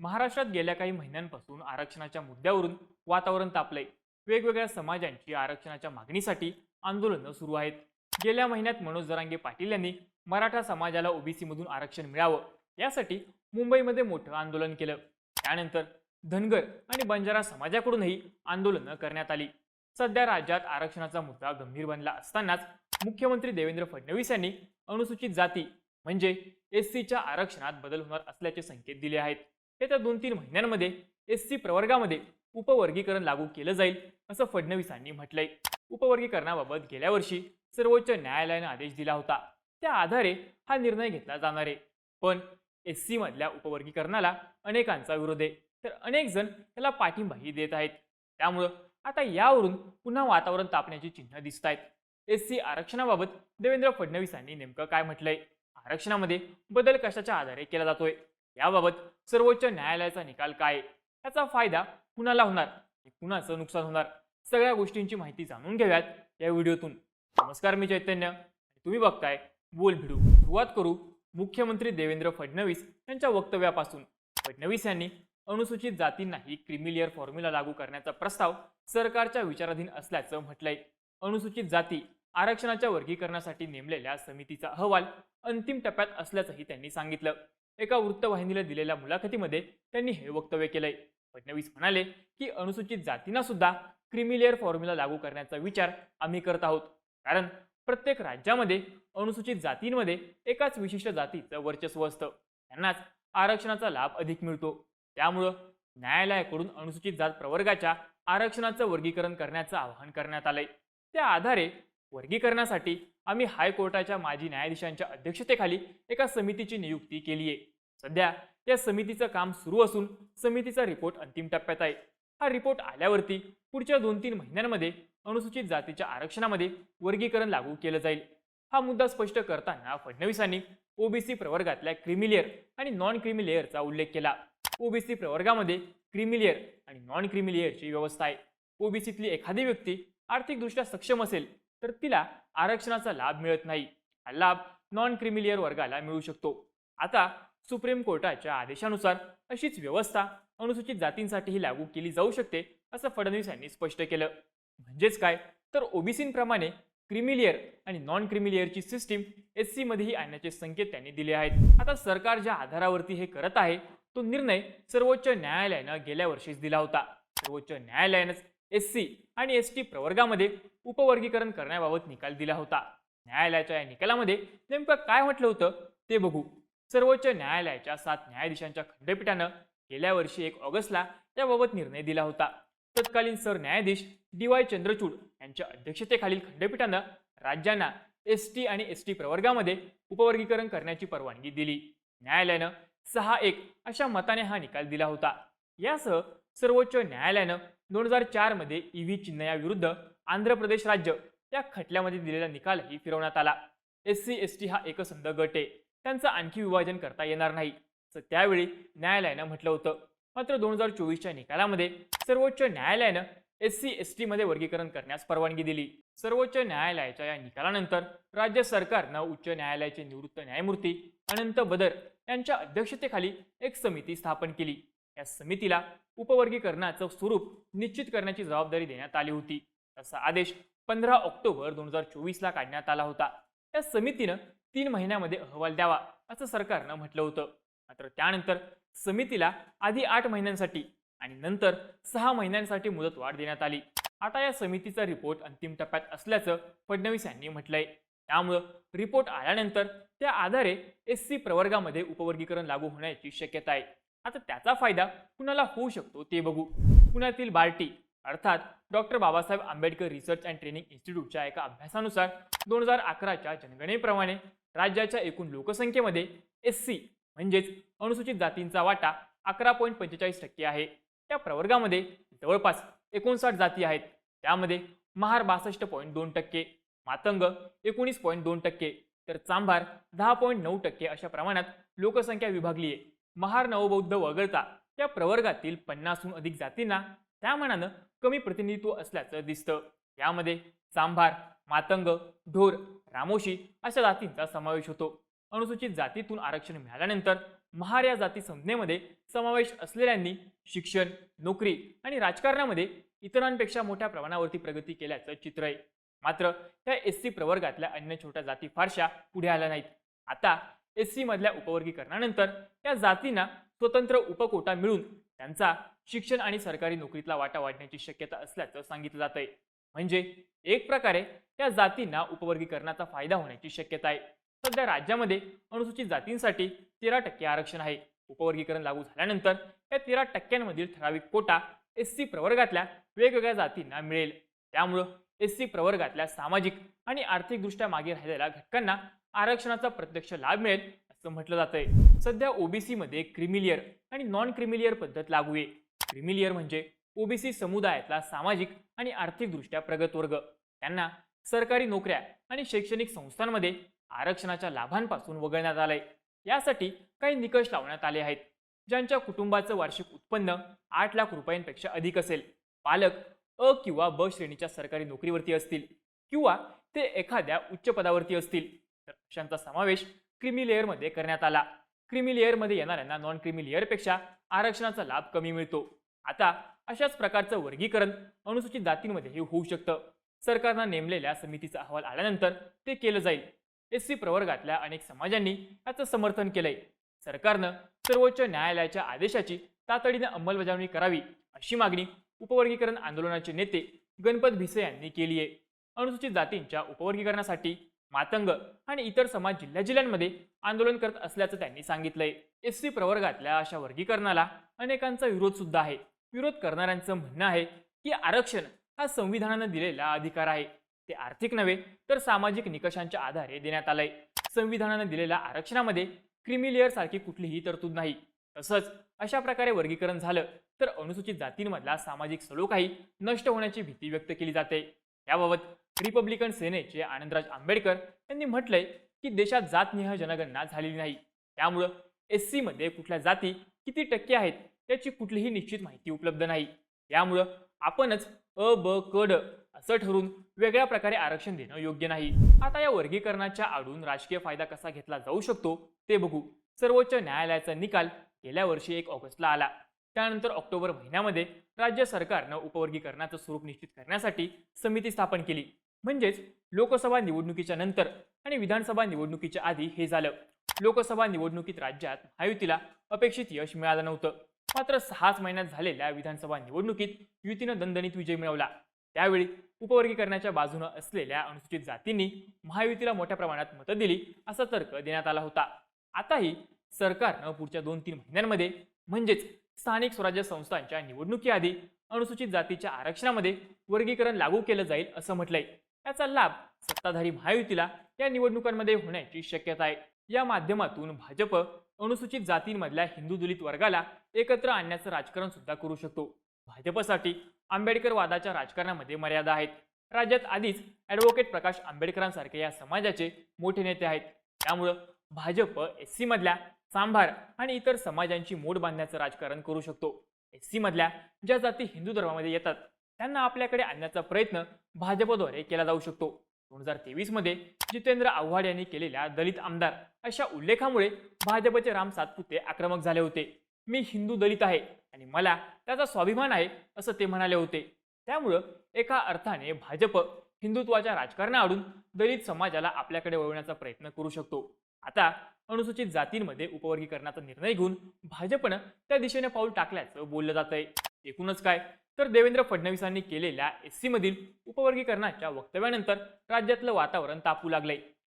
महाराष्ट्रात गेल्या काही महिन्यांपासून आरक्षणाच्या मुद्द्यावरून वातावरण तापलंय. वेगवेगळ्या समाजांची आरक्षणाच्या मागणीसाठी आंदोलनं सुरू आहेत. गेल्या महिन्यात मनोज जरांगे पाटील यांनी मराठा समाजाला ओबीसीमधून आरक्षण मिळावं यासाठी मुंबईमध्ये मोठं आंदोलन केलं. त्यानंतर धनगर आणि बंजारा समाजाकडूनही आंदोलनं करण्यात आली. सध्या राज्यात आरक्षणाचा मुद्दा गंभीर बनला असतानाच मुख्यमंत्री देवेंद्र फडणवीस यांनी अनुसूचित जाती म्हणजे एस सीच्या आरक्षणात बदल होणार असल्याचे संकेत दिले आहेत. येत्या दोन तीन महिन्यांमध्ये एस सी प्रवर्गामध्ये उपवर्गीकरण लागू केलं जाईल असं फडणवीसांनी म्हटलंय. उपवर्गीकरणाबाबत गेल्या वर्षी सर्वोच्च न्यायालयाने आदेश दिला होता. त्या आधारे हा निर्णय घेतला जाणार आहे. पण एस सी मधल्या उपवर्गीकरणाला अनेकांचा विरोध आहे. तर अनेक जण याला पाठिंबाही देत आहेत. त्यामुळं आता यावरून पुन्हा वातावरण तापण्याची चिन्ह दिसत आहेत एस सी आरक्षणाबाबत देवेंद्र फडणवीसांनी नेमकं काय म्हटलंय? आरक्षणामध्ये बदल कशाच्या आधारे केला जातोय? याबाबत सर्वोच्च न्यायालयाचा निकाल काय? याचा फायदा कुणाला होणार? कुणाचं नुकसान होणार? सगळ्या गोष्टींची माहिती जाणून घेऊयात या व्हिडिओतून. नमस्कार मी चैतन्य. तुम्ही बघताय बोल भिडू. सुरुवात करू मुख्यमंत्री देवेंद्र फडणवीस यांच्या वक्तव्यापासून. फडणवीस यांनी अनुसूचित जातींनाही क्रिमिलियर फॉर्म्युला लागू करण्याचा प्रस्ताव सरकारच्या विचाराधीन असल्याचं म्हटलंय. अनुसूचित जाती आरक्षणाच्या वर्गीकरणासाठी नेमलेल्या समितीचा अहवाल अंतिम टप्प्यात असल्याचंही त्यांनी सांगितलं. एका वृत्तवाहिनीला दिलेल्या मुलाखतीमध्ये त्यांनी हे वक्तव्य केलंय. फडणवीस म्हणाले की अनुसूचित जातींना सुद्धा क्रिमिलेअर फॉर्म्युला लागू करण्याचा विचार आम्ही करत आहोत. कारण प्रत्येक राज्यामध्ये अनुसूचित जातींमध्ये एकाच विशिष्ट जातीचं वर्चस्व असतं. त्यांनाच आरक्षणाचा लाभ अधिक मिळतो. त्यामुळं न्यायालयाकडून अनुसूचित जात प्रवर्गाच्या आरक्षणाचं वर्गीकरण करण्याचं आवाहन करण्यात आलंय. त्या आधारे वर्गीकरणासाठी आम्ही हायकोर्टाच्या माजी न्यायाधीशांच्या अध्यक्षतेखाली एका समितीची नियुक्ती केली आहे सध्या या समितीचं काम सुरू असून समितीचा रिपोर्ट अंतिम टप्प्यात आहे. हा रिपोर्ट आल्यावरती पुढच्या दोन तीन महिन्यांमध्ये अनुसूचित जातीच्या आरक्षणामध्ये वर्गीकरण लागू केलं जाईल. हा मुद्दा स्पष्ट करताना फडणवीसांनी ओबीसी प्रवर्गातल्या क्रिमिलेअर आणि नॉन क्रिमिलेअरचा उल्लेख केला. ओबीसी प्रवर्गामध्ये क्रिमिलेअर आणि नॉन क्रिमिलेअरची व्यवस्था आहे. ओबीसीतली एखादी व्यक्ती आर्थिकदृष्ट्या सक्षम असेल तर तिला आरक्षणाचा लाभ मिळत नाही. हा लाभ नॉन क्रिमिलेअर वर्गाला मिळू शकतो. आता सुप्रीम कोर्टाच्या आदेशानुसार अशीच व्यवस्था अनुसूचित जातींसाठीही लागू केली जाऊ शकते असं फडणवीस यांनी स्पष्ट केलं. म्हणजेच काय? तर ओबीसींप्रमाणे क्रिमिलियर आणि नॉन क्रिमिलियरची सिस्टीम एस सीमध्येही आणण्याचे संकेत त्यांनी दिले आहेत. आता सरकार ज्या आधारावरती हे करत आहे तो निर्णय सर्वोच्च न्यायालयानं गेल्या वर्षीच दिला होता. सर्वोच्च न्यायालयानंच एस सी आणि एस टी प्रवर्गामध्ये उपवर्गीकरण करण्याबाबत निकाल दिला होता. न्यायालयाच्या या निकालामध्ये नेमकं काय म्हटलं होतं ते बघू. सर्वोच्च न्यायालयाच्या सात न्यायाधीशांच्या खंडपीठानं गेल्या वर्षी एक ऑगस्टला याबाबत निर्णय दिला होता. तत्कालीन सरन्यायाधीश डी वाय चंद्रचूड यांच्या अध्यक्षतेखालील खंडपीठानं राज्यांना एस टी आणि एस टी प्रवर्गामध्ये उपवर्गीकरण करण्याची परवानगी दिली. न्यायालयानं सहा एक अशा मताने हा निकाल दिला होता. यासह सर्वोच्च न्यायालयानं दोन हजार चारमध्ये ई व्ही चिन्हयाविरुद्ध आंध्र प्रदेश राज्य या खटल्यामध्ये दिलेला निकालही फिरवण्यात आला. एस सी एस टी हा एकसंध गट आहे. त्यांचं आणखी विभाजन करता येणार नाही. असं त्यावेळी न्यायालयानं म्हटलं होतं. मात्र दोन हजार चोवीसच्या निकालामध्ये सर्वोच्च न्यायालयानं एस सी एस टी मध्ये वर्गीकरण करण्यास परवानगी दिली. सर्वोच्च न्यायालयाच्या या निकालानंतर राज्य सरकारनं उच्च न्यायालयाचे निवृत्त न्यायमूर्ती अनंत बदर यांच्या अध्यक्षतेखाली एक समिती स्थापन केली. या समितीला उपवर्गीकरणाचं स्वरूप निश्चित करण्याची जबाबदारी देण्यात आली होती. तसा आदेश पंधरा ऑक्टोबर दोन हजार चोवीसला काढण्यात आला होता. या समितीनं तीन महिन्यामध्ये अहवाल द्यावा असं सरकारनं म्हटलं होतं. मात्र त्यानंतर समितीला आधी आठ महिन्यांसाठी आणि नंतर सहा महिन्यांसाठी मुदतवाढ देण्यात आली. आता या समितीचा रिपोर्ट अंतिम टप्प्यात असल्याचं फडणवीस यांनी म्हटलंय. त्यामुळं रिपोर्ट आल्यानंतर त्या आधारे एस सी प्रवर्गामध्ये उपवर्गीकरण लागू होण्याची शक्यता आहे. आता त्याचा फायदा कुणाला होऊ शकतो ते बघू. पुण्यातील बार्टी अर्थात doctor Babasaheb Ambedkar research and training इन्स्टिट्यूटच्या एका अभ्यासानुसार दोन हजार अकराच्या जनगणनेप्रमाणे राज्याच्या एकूण लोकसंख्येमध्ये एस सी म्हणजेच अनुसूचित जातींचा वाटा अकरा पॉईंट पंचेचाळीस टक्के आहे. त्या प्रवर्गामध्ये जवळपास एकोणसाठ जाती आहेत. त्यामध्ये महार बासष्ट पॉईंट दोन टक्के मातंग एकोणीस पॉईंट दोन टक्के तर चांभार दहा पॉईंट नऊ टक्के अशा प्रमाणात लोकसंख्या विभागली आहे. महार नवबौद्ध वगळता त्या प्रवर्गातील पन्नासहून अधिक जातींना त्या मानानं कमी प्रतिनिधित्व असल्याचं दिसतं. यामध्ये चांभार मातंग ढोर रामोशी अशा जातींचा समावेश होतो. अनुसूचित जातीतून आरक्षण मिळाल्यानंतर महार या जाती संज्ञेमध्ये समावेश असलेल्यांनी शिक्षण नोकरी आणि राजकारणामध्ये इतरांपेक्षा मोठ्या प्रमाणावरती प्रगती केल्याचं चित्र आहे. मात्र त्या एस सी प्रवर्गातल्या अन्य छोट्या जाती फारशा पुढे आल्या नाहीत. आता एस सी मधल्या उपवर्गीकरणानंतर त्या जातींना स्वतंत्र उपकोटा मिळून त्यांचा शिक्षण आणि सरकारी नोकरीतला वाटा वाढण्याची शक्यता असल्याचं सांगितलं जात आहे म्हणजे एक प्रकारे त्या जातींना उपवर्गीकरणाचा फायदा होण्याची शक्यता आहे. सध्या राज्यामध्ये अनुसूचित जातींसाठी तेरा टक्के आरक्षण आहे. उपवर्गीकरण लागू झाल्यानंतर या तेरा टक्क्यांमधील ठराविक कोटा एस सी प्रवर्गातल्या वेगवेगळ्या जातींना मिळेल. त्यामुळं एस सी प्रवर्गातल्या सामाजिक आणि आर्थिकदृष्ट्या मागे राहिलेल्या घटकांना आरक्षणाचा प्रत्यक्ष लाभ मिळेल असं म्हटलं जातंय. सध्या ओबीसीमध्ये क्रिमिलियर आणि नॉन क्रिमिलियर पद्धत लागू आहे. क्रिमिलियर म्हणजे ओबीसी समुदायातला सामाजिक आणि आर्थिकदृष्ट्या प्रगत वर्ग. त्यांना सरकारी नोकऱ्या आणि शैक्षणिक संस्थांमध्ये आरक्षणाच्या लाभांपासून वगळण्यात आलंय. यासाठी काही निकष लावण्यात आले आहेत. ज्यांच्या कुटुंबाचं वार्षिक उत्पन्न आठ लाख रुपयांपेक्षा अधिक असेल. पालक अ किंवा ब श्रेणीच्या सरकारी नोकरीवरती असतील किंवा ते एखाद्या उच्च पदावरती असतील. तर अशांचा समावेश क्रिमी लेअरमध्ये करण्यात आला. क्रिमी लेअरमध्ये येणाऱ्यांना नॉन क्रिमी लेअरपेक्षा आरक्षणाचा लाभ कमी मिळतो. आता अशाच प्रकारचं वर्गीकरण अनुसूचित जातींमध्येही होऊ शकतं. सरकारनं नेमलेल्या समितीचा अहवाल आल्यानंतर ते केलं जाईल. एस सी प्रवर्गातल्या अनेक समाजांनी याचं समर्थन केलंय. सरकारनं सर्वोच्च न्यायालयाच्या आदेशाची तातडीनं अंमलबजावणी करावी अशी मागणी उपवर्गीकरण आंदोलनाचे नेते गणपत भिसे यांनी केली आहे. अनुसूचित जातींच्या उपवर्गीकरणासाठी मातंग आणि इतर समाज जिल्ह्या जिल्ह्यांमध्ये आंदोलन करत असल्याचं त्यांनी सांगितलंय. एस सी प्रवर्गातल्या अशा वर्गीकरणाला अनेकांचा विरोध सुद्धा आहे. विरोध करणाऱ्यांचं म्हणणं आहे की आरक्षण हा संविधानानं दिलेला अधिकार आहे. ते आर्थिक नव्हे तर सामाजिक निकषांच्या आधारे देण्यात आलंय. संविधानानं दिलेल्या आरक्षणामध्ये क्रिमिलियर सारखी कुठलीही तरतूद नाही. तसंच अशा प्रकारे वर्गीकरण झालं तर अनुसूचित जातींमधला सामाजिक सलोखाही नष्ट होण्याची भीती व्यक्त केली जाते. याबाबत रिपब्लिकन सेनेचे आनंदराज आंबेडकर यांनी म्हटलंय की देशात जातनिह जनगणना झालेली नाही. त्यामुळं एस सीमध्ये कुठल्या जाती किती टक्के आहेत त्याची कुठलीही निश्चित माहिती उपलब्ध नाही. यामुळं आपणच अ ब कड असं ठरून वेगळ्या प्रकारे आरक्षण देणं योग्य नाही. आता या वर्गीकरणाच्या आडून राजकीय फायदा कसा घेतला जाऊ शकतो ते बघू. सर्वोच्च न्यायालयाचा निकाल गेल्या वर्षी एक ऑगस्टला आला. त्यानंतर ऑक्टोबर महिन्यामध्ये राज्य सरकारनं उपवर्गीकरणाचं स्वरूप निश्चित करण्यासाठी समिती स्थापन केली. म्हणजेच लोकसभा निवडणुकीच्या नंतर आणि विधानसभा निवडणुकीच्या आधी हे झालं. लोकसभा निवडणुकीत राज्यात महायुतीला अपेक्षित यश मिळालं नव्हतं. मात्र सहाच महिन्यात झालेल्या विधानसभा निवडणुकीत युतीनं दणदणीत विजय मिळवला. त्यावेळी उपवर्गीकरणाच्या बाजूनं असलेल्या अनुसूचित जातींनी महायुतीला मोठ्या प्रमाणात मतं दिली असा तर्क देण्यात आला होता. आताही सरकारनं पुढच्या दोन तीन महिन्यांमध्ये म्हणजेच स्थानिक स्वराज्य संस्थांच्या निवडणुकीआधी अनुसूचित जातीच्या आरक्षणामध्ये वर्गीकरण लागू केलं जाईल असं म्हटलंय. याचा लाभ सत्ताधारी महायुतीला या निवडणुकांमध्ये होण्याची शक्यता आहे. या माध्यमातून भाजप अनुसूचित जातींमधल्या हिंदू दलित वर्गाला एकत्र आणण्याचं राजकारण सुद्धा करू शकतो. भाजपसाठी आंबेडकरवादाच्या राजकारणामध्ये मर्यादा आहेत. राज्यात आधीच ॲडव्होकेट प्रकाश आंबेडकरांसारखे या समाजाचे मोठे नेते आहेत. त्यामुळं भाजप एस सीमधल्या सांभार आणि इतर समाजांची मोड बांधण्याचं राजकारण करू शकतो. एस सीमधल्या ज्या जाती हिंदू धर्मामध्ये येतात त्यांना आपल्याकडे आणण्याचा प्रयत्न भाजपद्वारे केला जाऊ शकतो. दोन हजार तेवीसमध्ये जितेंद्र आव्हाड यांनी केलेल्या दलित आमदार अशा उल्लेखामुळे भाजपचे राम सातपुते आक्रमक झाले होते. मी हिंदू दलित आहे आणि मला त्याचा स्वाभिमान आहे असं ते म्हणाले होते. त्यामुळं एका अर्थाने भाजप हिंदुत्वाच्या राजकारणाआडून दलित समाजाला आपल्याकडे वळवण्याचा प्रयत्न करू शकतो. आता अनुसूचित जातींमध्ये उपवर्गीकरणाचा निर्णय घेऊन भाजपनं त्या दिशेने पाऊल टाकल्याचं बोललं जात आहे एकूणच काय? तर देवेंद्र फडणवीसांनी केलेल्या एस सी मधील उपवर्गीकरणाच्या वक्तव्यानंतर राज्यातलं वातावरण तापू लागलंय.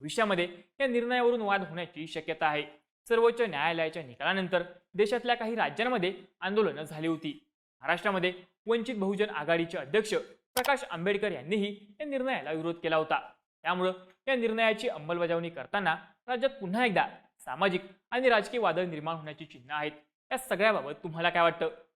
विषयामध्ये या निर्णयावरून वाद होण्याची शक्यता आहे. सर्वोच्च न्यायालयाच्या निकालानंतर देशातल्या काही राज्यांमध्ये आंदोलनं झाली होती. महाराष्ट्रामध्ये वंचित बहुजन आघाडीचे अध्यक्ष प्रकाश आंबेडकर यांनीही या निर्णयाला विरोध केला होता. त्यामुळं या निर्णयाची अंमलबजावणी करताना राज्यात पुन्हा एकदा सामाजिक आणि राजकीय वादळ निर्माण होण्याची चिन्ह आहेत. या सगळ्याबाबत तुम्हाला काय वाटतं?